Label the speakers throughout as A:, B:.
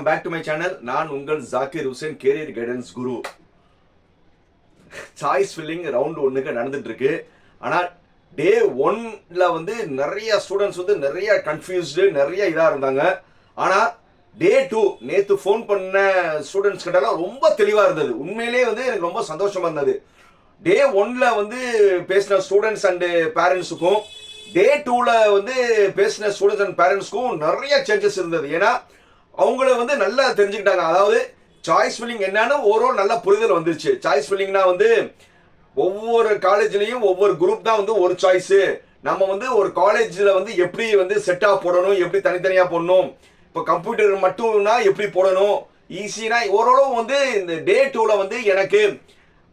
A: Welcome back to my channel நான் உங்கள் Zakir Hussain career guidance guru choice filling round ஒன்றுக்கு நடந்துட்டு இருக்கு ஆனால் டே ஒன்ல வந்து நிறைய ஸ்டூடெண்ட்ஸ் வந்து நிறைய கன்ஃபியூஸ்டு நிறைய இதாக இருந்தாங்க. ஆனால் டே டூ நேற்று ஃபோன் பண்ண ஸ்டூடெண்ட்ஸ் கிட்டலாம் ரொம்ப தெளிவாக இருந்தது. உண்மையிலேயே வந்து எனக்கு ரொம்ப சந்தோஷமாக இருந்தது. டே ஒன்ல வந்து பேசின ஸ்டூடெண்ட்ஸ் அண்டு பேரண்ட்ஸுக்கும் டே டூவில் வந்து பேசின ஸ்டூடெண்ட்ஸ் அண்ட் பேரண்ட்ஸ்க்கும் நிறைய சேஞ்சஸ் இருந்தது. ஏன்னா அவங்கள வந்து நல்லா தெரிஞ்சுக்கிட்டாங்க. அதாவது சாய்ஸ் ஃபில்லிங் என்னன்னு ஓரளவு நல்ல புரிதல் வந்துருச்சு. சாய்ஸ் ஃபில்லிங்னா வந்து ஒவ்வொரு காலேஜ்லேயும் ஒவ்வொரு குரூப் தான் வந்து ஒரு சாய்ஸு நம்ம வந்து ஒரு காலேஜில் வந்து எப்படி வந்து செட்டாக போடணும் எப்படி தனித்தனியாக போடணும். இப்போ கம்ப்யூட்டர் மட்டும்னா எப்படி போடணும்? ஈஸினா ஓரளவு வந்து இந்த டே டூவில் வந்து எனக்கு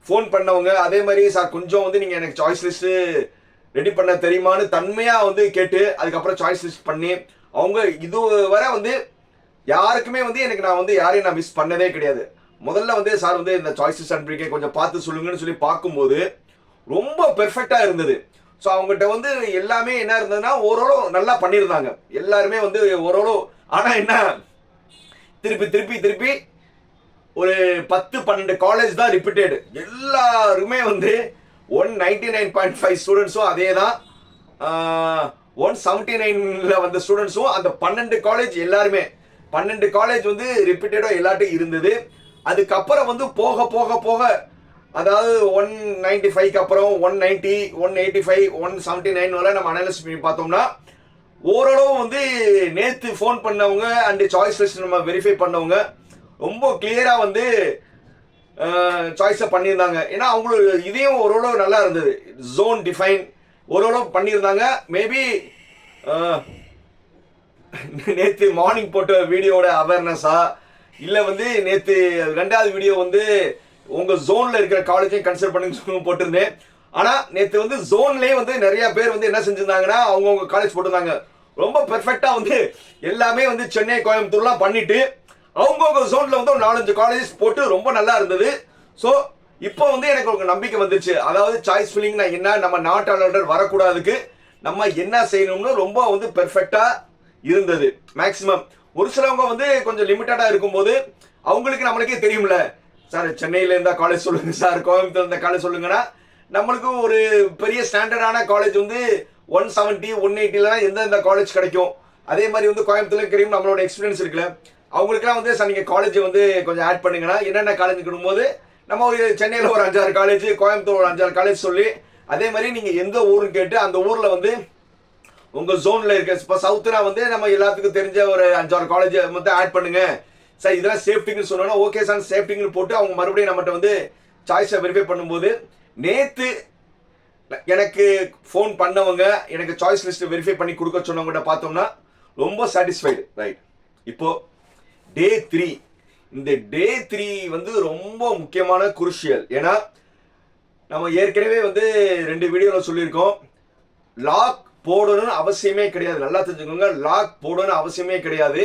A: ஃபோன் பண்ணவங்க அதே மாதிரி சார் கொஞ்சம் வந்து நீங்கள் எனக்கு சாய்ஸ் லிஸ்ட்டு ரெடி பண்ண தெரியுமான்னு தன்மையாக வந்து கேட்டு அதுக்கப்புறம் சாய்ஸ் லிஸ்ட் பண்ணி அவங்க இது வர வந்து யாருக்குமே வந்து எனக்கு நான் வந்து யாரையும் நான் மிஸ் பண்ணதே கிடையாது. முதல்ல வந்து சார் வந்து இந்த சாய்ஸஸ் அனுப்பியிருக்கேன் கொஞ்சம் பார்த்து சொல்லுங்கன்னு சொல்லி பார்க்கும்போது ரொம்ப பெர்ஃபெக்டாக இருந்தது. ஸோ அவங்ககிட்ட வந்து எல்லாமே என்ன இருந்ததுன்னா ஓரளவு நல்லா பண்ணியிருந்தாங்க. எல்லாருமே வந்து ஓரளவு ஆனால் என்ன திருப்பி திருப்பி திருப்பி ஒரு பத்து பன்னெண்டு காலேஜ் தான் ரிப்பீட்டட் எல்லாருமே வந்து one ninety nine point five ஸ்டூடெண்ட்ஸும் அதே தான் ஒன் செவன்டி நைனில் வந்த ஸ்டூடெண்ட்ஸும் அந்த பன்னெண்டு காலேஜ் எல்லாருமே பன்னெண்டு காலேஜ் வந்து ரிப்பீட்டடாக எல்லாட்டும் இருந்தது. அதுக்கப்புறம் வந்து போக போக போக அதாவது ஒன் நைன்டி ஃபைவ்க்கு அப்புறம் one ninety one eighty five one seventy nine வரை நம்ம அனலைஸ் பண்ணி பார்த்தோம்னா ஓரளவு வந்து நேற்று ஃபோன் பண்ணவங்க அண்டு சாய்ஸ் லிஸ்ட் நம்ம வெரிஃபை பண்ணவங்க ரொம்ப கிளியராக வந்து சாய்ஸை பண்ணியிருந்தாங்க. ஏன்னா அவங்களுக்கு இதையும் ஓரளவு நல்லா இருந்தது. ஜோன் டிஃபைன் ஓரளவு பண்ணியிருந்தாங்க. மேபி நேற்று மார்னிங் போட்ட வீடியோட அவேர்னஸா இல்லை வந்து நேற்று ரெண்டாவது வீடியோ வந்து உங்கள் ஜோனில் இருக்கிற காலேஜையும் கன்சிடர் பண்ணுங்க சொல்லி போட்டிருந்தேன். ஆனால் நேற்று வந்து ஜோன்லேயே வந்து நிறைய பேர் வந்து என்ன செஞ்சிருந்தாங்கன்னா அவங்கவுங்க காலேஜ் போட்டிருந்தாங்க. ரொம்ப பெர்ஃபெக்டாக வந்து எல்லாமே வந்து சென்னை கோயம்புத்தூர்லாம் பண்ணிட்டு அவங்கவுங்க ஜோனில் வந்து ஒரு நாலஞ்சு காலேஜ் போட்டு ரொம்ப நல்லா இருந்தது. ஸோ இப்போ வந்து எனக்கு ஒரு நம்பிக்கை வந்துச்சு அதாவது சாய்ஸ் ஃபில்லிங்னா என்ன? நம்ம நாட்டாளர்கள் வரக்கூடாதுக்கு நம்ம என்ன செய்யணும்னு ரொம்ப வந்து பெர்ஃபெக்டாக இருந்தது. மேக்ஸிமம் ஒரு சிலவங்க வந்து கொஞ்சம் லிமிட்டடாக இருக்கும்போது அவங்களுக்கு நம்மளுக்கே தெரியும்ல. சார் சென்னையில் இருந்தால் காலேஜ் சொல்லுங்க சார் கோயம்புத்தூர் இருந்த காலேஜ் சொல்லுங்கன்னா நம்மளுக்கு ஒரு பெரிய ஸ்டாண்டர்டான காலேஜ் வந்து ஒன் செவன்ட்டி ஒன் எயிட்டிலாம் எந்தெந்த காலேஜ் கிடைக்கும். அதே மாதிரி வந்து கோயம்புத்தூர்ல தெரியும் நம்மளோட எக்ஸ்பீரியன்ஸ் இருக்குல்ல. அவங்களுக்குலாம் வந்து சார் நீங்கள் காலேஜ் வந்து கொஞ்சம் ஆட் பண்ணுங்கன்னா என்னென்ன காலேஜ் போது நம்ம ஒரு சென்னையில் ஒரு அஞ்சாறு காலேஜ் கோயம்புத்தூர் ஒரு அஞ்சாறு காலேஜ் சொல்லி அதே மாதிரி நீங்கள் எந்த ஊருன்னு கேட்டு அந்த ஊரில் வந்து உங்க ஜோன்ல இருக்க இப்போ சவுத்துனா வந்து நம்ம எல்லாத்துக்கும் தெரிஞ்ச ஒரு அஞ்சாறு காலேஜ் மட்டும் ஆட் பண்ணுங்க. சார் இதெல்லாம் சேஃப்டிங்னு சொன்னோன்னா ஓகே சார் சேஃப்டிங்னு போட்டு அவங்க மறுபடியும் நம்மகிட்ட வந்து சாய்ஸை வெரிஃபை பண்ணும்போது நேற்று எனக்கு ஃபோன் பண்ணவங்க எனக்கு சாய்ஸ் லிஸ்ட் வெரிஃபை பண்ணி கொடுக்க சொன்னவங்ககிட்ட பார்த்தோம்னா ரொம்ப சாட்டிஸ்ஃபைடு ரைட் இப்போ டே த்ரீ இந்த டே த்ரீ வந்து ரொம்ப முக்கியமான குருஷியல் ஏன்னா நம்ம ஏற்கனவே வந்து ரெண்டு வீடியோவில் சொல்லியிருக்கோம். லாக் போடணும்னு அவசியமே கிடையாது. நல்லா தெரிஞ்சுக்கோங்க. லாக் போடணும்னு அவசியமே கிடையாது.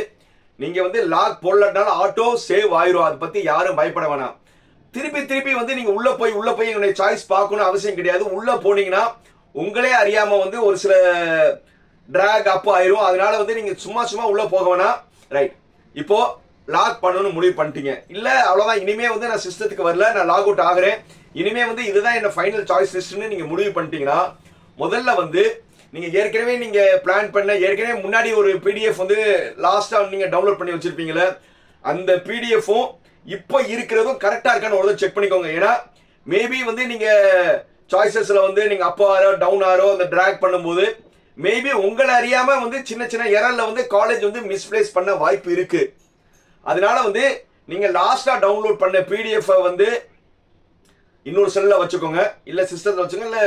A: நீங்கள் வந்து லாக் போடலனாலும் ஆட்டோ சேவ் ஆயிரும். அதை பற்றி யாரும் பயப்பட வேணாம். திருப்பி திருப்பி வந்து நீங்கள் உள்ளே போய் உள்ளே போய் என்னுடைய சாய்ஸ் பார்க்கணும் அவசியம் கிடையாது. உள்ளே போனீங்கன்னா உங்களே அறியாமல் வந்து ஒரு சில ட்ராக் அப் ஆயிரும். அதனால வந்து நீங்கள் சும்மா சும்மா உள்ளே போக வேணாம். ரைட் இப்போது லாக் பண்ணணும்னு முடிவு பண்ணிட்டீங்க. இல்லை அவ்வளோதான் இனிமே வந்து நான் சிஸ்டத்துக்கு வரல. நான் லாக் அவுட் ஆகுறேன். இனிமே வந்து இதுதான் என்ன ஃபைனல் சாய்ஸ் லிஸ்ட்னு நீங்கள் முடிவு பண்ணிட்டீங்கன்னா முதல்ல வந்து நீங்க ஏற்கனவே நீங்க பிளான் பண்ண ஏற்கனவே முன்னாடி ஒரு பிடிஎஃப் வந்து லாஸ்டா நீங்க டவுன்லோட் பண்ணி வச்சிருப்பீங்களே அந்த பிடிஎஃப்பும் இப்போ இருக்கிறதும் கரெக்டா இருக்கான்னு ஒரு செக் பண்ணிக்கோங்க. ஏன்னா மேபி வந்து நீங்க சாய்ஸஸ்ல வந்து நீங்க அப் ஆரோ டவுன் ஆரோ அந்த ட்ராக் பண்ணும்போது மேபி உங்களை அறியாம வந்து சின்ன சின்ன எரர்ல வந்து காலேஜ் வந்து மிஸ்பிளேஸ் பண்ண வாய்ப்பு இருக்கு. அதனால வந்து நீங்க லாஸ்டா டவுன்லோட் பண்ண பிடிஎஃப் வந்து இன்னொரு செல்லில் வச்சுக்கோங்க. இல்லை சிஸ்டத்தில் வச்சுக்கோங்க இல்லை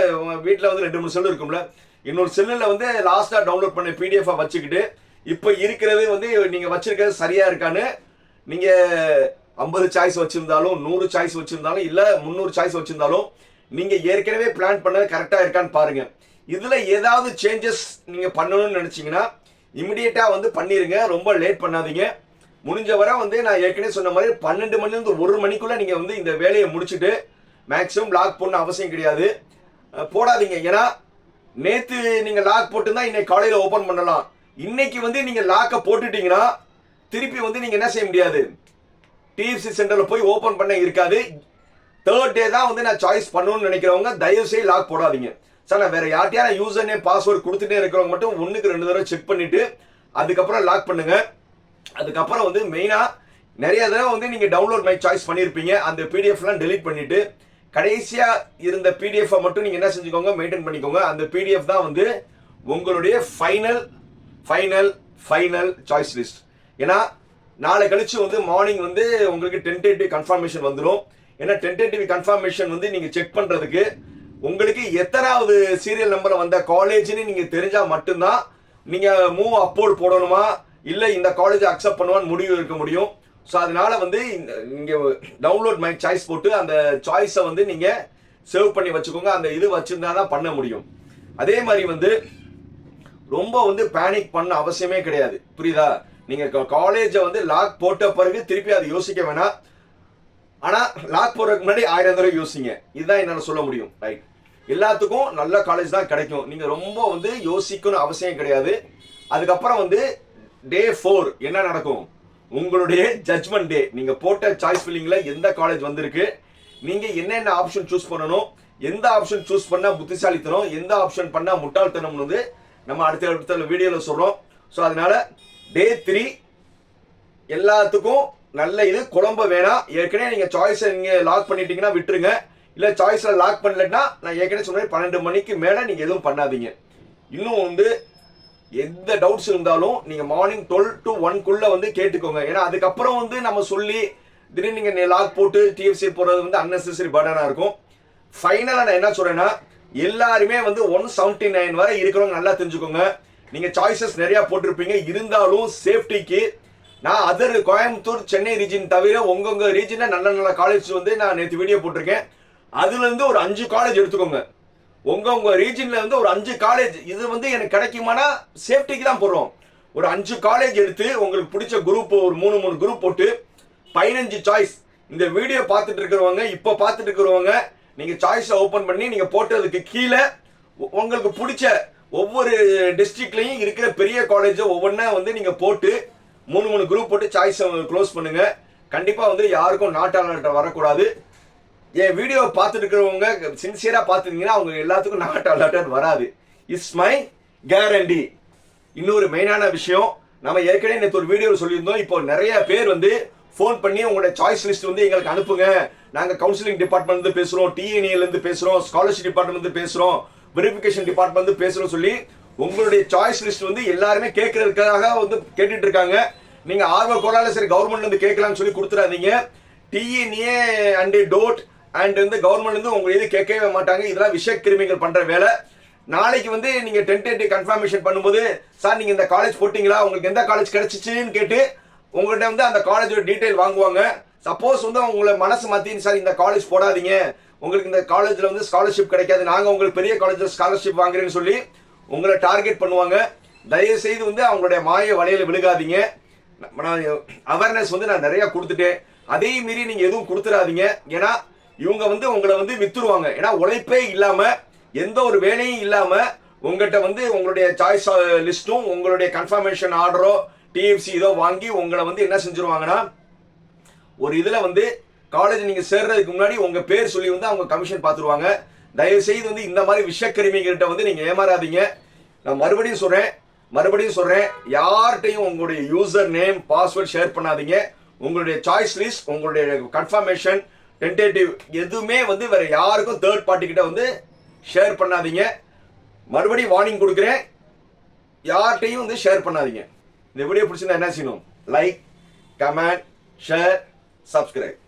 A: வீட்டில் வந்து ரெண்டு மூணு செல் இருக்கும்ல இன்னொரு செல்லில் வந்து லாஸ்ட்டாக டவுன்லோட் பண்ண பிடிஎஃபை வச்சுக்கிட்டு இப்போ இருக்கிறது வந்து நீங்கள் வச்சுருக்கிறது சரியாக இருக்கான்னு நீங்கள் ஐம்பது சாய்ஸ் வச்சுருந்தாலும் நூறு சாய்ஸ் வச்சுருந்தாலும் இல்லை முந்நூறு சாய்ஸ் வச்சுருந்தாலும் நீங்கள் ஏற்கனவே பிளான் பண்ணது கரெக்டாக இருக்கான்னு பாருங்கள் இதில் ஏதாவது சேஞ்சஸ் நீங்கள் பண்ணணும்னு நினச்சிங்கன்னா இமிடியேட்டாக வந்து பண்ணிடுங்க ரொம்ப லேட் பண்ணாதீங்க. முடிஞ்ச வரை வந்து நான் ஏற்கனவே சொன்ன மாதிரி பன்னெண்டு மணிலேருந்து ஒரு மணிக்குள்ளே நீங்கள் வந்து இந்த வேலையை முடிச்சுட்டு மேக்ஸிமம் லாக் போடணும் அவசியம் கிடையாது. போடாதீங்க. ஏன்னா நேத்து நீங்க லாக் போட்டுருந்தா இன்னைக்கு காலையில ஓபன் பண்ணலாம். இன்னைக்கு வந்து நீங்க லாக்கை போட்டுட்டீங்கன்னா திருப்பி வந்து நீங்க என்ன செய்ய முடியாது? டிஎஃப்சி சென்டர்ல போய் ஓபன் பண்ண இருக்காது. தேர்ட் டே தான் வந்து நான் சாய்ஸ் பண்ணணும்னு நினைக்கிறவங்க தயவு செய்து லாக் போடாதீங்க. சார் நான் வேற யார்ட்டையா யூசர் நேம் பாஸ்வேர்டு கொடுத்துட்டே இருக்கிறவங்க மட்டும் ஒண்ணுக்கு ரெண்டு தடவை செக் பண்ணிட்டு அதுக்கப்புறம் லாக் பண்ணுங்க. அதுக்கப்புறம் வந்து மெயினா நிறைய தடவை வந்து நீங்க டவுன்லோட் மை சாய்ஸ் பண்ணியிருப்பீங்க அந்த பிடிஎஃப்லாம் டெலிட் பண்ணிட்டு கடைசியாக இருந்த பிடிஎஃப் மட்டும் நீங்க என்ன செஞ்சுக்கோங்க மெயின்டைன் பண்ணிக்கோங்க. அந்த பிடிஎஃப் தான் வந்து உங்களுடைய final final final choice list ஏன்னா நாளை கழிச்சு வந்து மார்னிங் வந்து உங்களுக்கு டென்டேட்டிவ் கன்ஃபர்மேஷன் வந்துடும் ஏன்னா டென்டேட்டிவ் கன்ஃபர்மேஷன் வந்து நீங்க செக் பண்றதுக்கு உங்களுக்கு எத்தனாவது சீரியல் நம்பர் வந்த காலேஜ்னு நீங்க தெரிஞ்சா மட்டும்தான் நீங்க மூவ் அப்போர்ட் போடணுமா? இல்லை இந்த காலேஜ் அக்செப்ட் பண்ணுவான்னு முடிவு இருக்க முடியும்? ஸோ அதனால வந்து இந்த- டவுன்லோட் மை சாய்ஸ் போட்டு அந்த சாய்ஸை வந்து நீங்கள் சேவ் பண்ணி வச்சுக்கோங்க. அந்த இது வச்சுருந்தா தான் பண்ண முடியும். அதே மாதிரி வந்து ரொம்ப வந்து பேனிக் பண்ண அவசியமே கிடையாது. புரியுதா? நீங்கள் காலேஜை வந்து லாக் போட்ட பிறகு திருப்பி அதை யோசிக்க வேணாம். ஆனால் லாக் போடுறதுக்கு முன்னாடி ஆயிரம் தடவை யோசிங்க. இதுதான் என்னால் சொல்ல முடியும். ரைட் எல்லாத்துக்கும் நல்ல காலேஜ் தான் கிடைக்கும். நீங்கள் ரொம்ப வந்து யோசிக்கணும் அவசியம் கிடையாது. அதுக்கப்புறம் வந்து டே ஃபோர் என்ன நடக்கும்? உங்களுடைய ஜட்மெண்ட் டே நீங்க போட்ட சாய்ஸ் ஃபில்லிங்ல எந்த காலேஜ் வந்திருக்கு? நீங்க என்னென்ன ஆப்ஷன் சூஸ் பண்ணணும்? எந்த ஆப்ஷன் சூஸ் பண்ணா புத்திசாலித்தனம்? எந்த ஆப்ஷன் பண்ணா முட்டாள்தனம் வந்து நம்ம அடுத்த அடுத்த வீடியோல சொல்றோம். ஸோ அதனால டே த்ரீ எல்லாத்துக்கும் நல்ல இது. குழம்ப வேணாம். ஏற்கனவே நீங்க சாய்ஸை நீங்க லாக் பண்ணிட்டீங்கன்னா விட்டுருங்க. இல்ல சாய்ஸ்ல லாக் பண்ணலன்னா நான் ஏற்கனவே சொன்னேன் பன்னெண்டு மணிக்கு மேல நீங்க எதுவும் பண்ணாதீங்க. இன்னும் வந்து எந்த டவுட்ஸ் இருந்தாலும் நீங்க மார்னிங் டுவெல் டு ஒன்குள்ள வந்து கேட்டுக்கோங்க. ஏன்னா அதுக்கப்புறம் வந்து நம்ம சொல்லி திடீர்னு நீங்க லாக் போட்டு டிஎஃப்சி போறது வந்து அன்னெசரி பர்டனா இருக்கும். ஃபைனலா நான் என்ன சொல்றேன்னா எல்லாருமே வந்து ஒன் செவன்டி நைன் வரை இருக்கிறவங்க நல்லா தெரிஞ்சுக்கோங்க. நீங்க சாய்ஸஸ் நிறைய போட்டிருப்பீங்க. இருந்தாலும் சேஃப்டிக்கு நான் அதர் கோயம்புத்தூர் சென்னை ரீஜன் தவிர உங்கவுங்க ரீஜன்ல நல்ல நல்ல காலேஜ் வந்து நான் நேற்று வீடியோ போட்டிருக்கேன். அதுல இருந்து ஒரு அஞ்சு காலேஜ் எடுத்துக்கோங்க. உங்க உங்க ரீஜன்ல வந்து ஒரு அஞ்சு காலேஜ் இது வந்து எனக்கு கிடைக்குமானா சேஃப்டிக்கு தான் போடுறோம். ஒரு அஞ்சு காலேஜ் எடுத்து உங்களுக்கு பிடிச்ச குரூப் ஒரு மூணு மூணு குரூப் போட்டு பதினஞ்சு சாய்ஸ் இந்த வீடியோ பார்த்துட்டு இருக்கிறவங்க இப்போ பார்த்துட்டு இருக்கிறவங்க நீங்க சாய்ஸை ஓப்பன் பண்ணி நீங்க போட்டதுக்கு கீழே உங்களுக்கு பிடிச்ச ஒவ்வொரு டிஸ்ட்ரிக்ட்லையும் இருக்கிற பெரிய காலேஜை ஒவ்வொன்றா வந்து நீங்கள் போட்டு மூணு மூணு குரூப் போட்டு சாய்ஸை க்ளோஸ் பண்ணுங்கள் கண்டிப்பாக வந்து யாருக்கும் நாட்டாளர்கிட்ட வரக்கூடாது. என் வீடியோ பார்த்துட்டு இருக்கிறவங்க சின்சியரா பார்த்துருந்தீங்கன்னா அவங்க எல்லாத்துக்கும் நாட் அலர்ட் வராது. இட்ஸ் மை கேரண்டி இன்னொரு மெயினான விஷயம் நம்ம ஏற்கனவே நேற்று ஒரு வீடியோவில் சொல்லியிருந்தோம். இப்போ நிறைய பேர் வந்து ஃபோன் பண்ணி உங்களோட சாய்ஸ் லிஸ்ட் வந்து எங்களுக்கு அனுப்புங்க. நாங்கள் கவுன்சிலிங் டிபார்ட்மெண்ட்லேருந்து பேசுகிறோம் டிஎன்ஏலேருந்து பேசுகிறோம் ஸ்காலர்ஷிப் டிபார்ட்மெண்ட் பேசுகிறோம் வெரிஃபிகேஷன் டிபார்ட்மெண்ட் பேசுகிறோம் சொல்லி உங்களுடைய சாய்ஸ் லிஸ்ட் வந்து எல்லாருமே கேட்கறதுக்காக வந்து கேட்டுட்டு இருக்காங்க நீங்கள் ஆர்வ கோலால சரி கவர்மெண்ட்லேருந்து கேட்கலாம்னு சொல்லி கொடுத்துடாதீங்க. டிஎன்ஏ அண்ட் டோட் அண்ட் வந்து கவர்மெண்ட் வந்து உங்களை இது கேட்கவே மாட்டாங்க. இதெல்லாம் விஷ கிருமிகள் பண்ற வேலை. நாளைக்கு வந்து நீங்க டென்டேட்டிவ் கன்ஃபர்மேஷன் பண்ணும்போது சார் நீங்க இந்த காலேஜ் போட்டீங்களா? உங்களுக்கு எந்த காலேஜ் கிடைச்சிச்சுன்னு கேட்டு உங்கள்கிட்ட வந்து அந்த காலேஜோட டீட்டெயில் வாங்குவாங்க. சப்போஸ் வந்து உங்களை மனசு மாத்தி சார் இந்த காலேஜ் போடாதீங்க. உங்களுக்கு இந்த காலேஜில் வந்து ஸ்காலர்ஷிப் கிடைக்காது. நாங்கள் உங்களுக்கு பெரிய காலேஜில் ஸ்காலர்ஷிப் வாங்குறேன்னு சொல்லி உங்களை டார்கெட் பண்ணுவாங்க. தயவு செய்து வந்து அவங்களுடைய மாய வலையில் விழுகாதீங்க. நான் அவேர்னஸ் வந்து நான் நிறையா கொடுத்துட்டேன். அதே மீறி நீங்கள் எதுவும் கொடுத்துடாதீங்க. ஏன்னா இவங்க வந்து உங்களை வந்து வித்துருவாங்க. ஏன்னா உழைப்பே இல்லாம எந்த ஒரு வேலையும் இல்லாம உங்ககிட்ட வந்து உங்களுடைய சாய்ஸ் லிஸ்ட்டும் uh, உங்களுடைய கன்ஃபர்மேஷன் ஆர்டரோ டிஎஃப்சி இதோ வாங்கி உங்களை வந்து என்ன செஞ்சுருவாங்கன்னா ஒரு இதில் வந்து காலேஜ் நீங்கள் சேர்றதுக்கு முன்னாடி உங்கள் பேர் சொல்லி வந்து அவங்க கமிஷன் பார்த்துருவாங்க தயவு செய்து வந்து இந்த மாதிரி விஷக்கிருமிகிட்ட வந்து நீங்கள் ஏமாறாதீங்க. நான் மறுபடியும் சொல்கிறேன் மறுபடியும் சொல்கிறேன் யார்கிட்டையும் உங்களுடைய யூசர் நேம் பாஸ்வேர்ட் ஷேர் பண்ணாதீங்க. உங்களுடைய சாய்ஸ் லிஸ்ட் உங்களுடைய கன்ஃபர்மேஷன் டென்டேட்டிவ் எதுவுமே வந்து வேற யாருக்கும் தேர்ட் பார்ட்டி கிட்ட வந்து ஷேர் பண்ணாதீங்க. மறுபடியும் வார்னிங் கொடுக்குறேன். யார்கிட்டையும் வந்து ஷேர் பண்ணாதீங்க. இந்த வீடியோ பிடிச்சிருந்தா என்ன செய்யணும்? Like comment share subscribe